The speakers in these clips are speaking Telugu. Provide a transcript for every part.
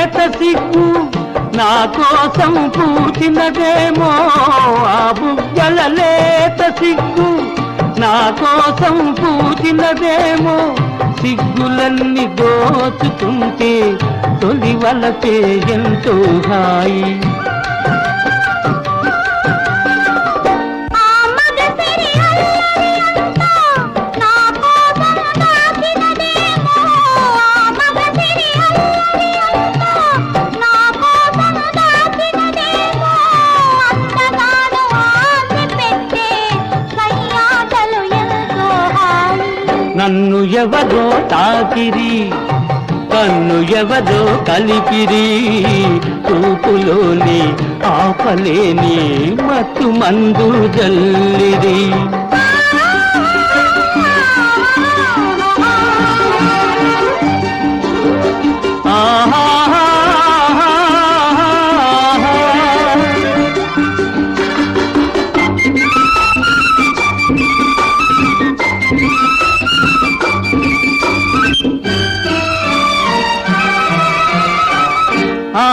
చేత సిగ్గు నా కోసం పూచినదేమో ఆ బుగ్గల లేత సిగ్గు నా కోసం పూచినదేమో సిగ్గులన్నీ దోచుతుంటే తొలి వలపే ఎంతో హాయి. కన్ను ఎవదో తాకిరి కన్ను ఎవదో కలిపిరి చూపులోని ఆపలేని మత్తు మందు జల్లిరి ఆహా you.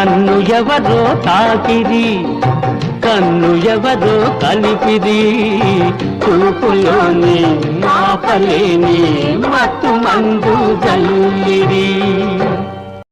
నన్ను ఎవరో తాకిరి కన్ను ఎవరో కలిపిరి. చూపులోని ఆపలేని మత్తు మందు జల్లిరి.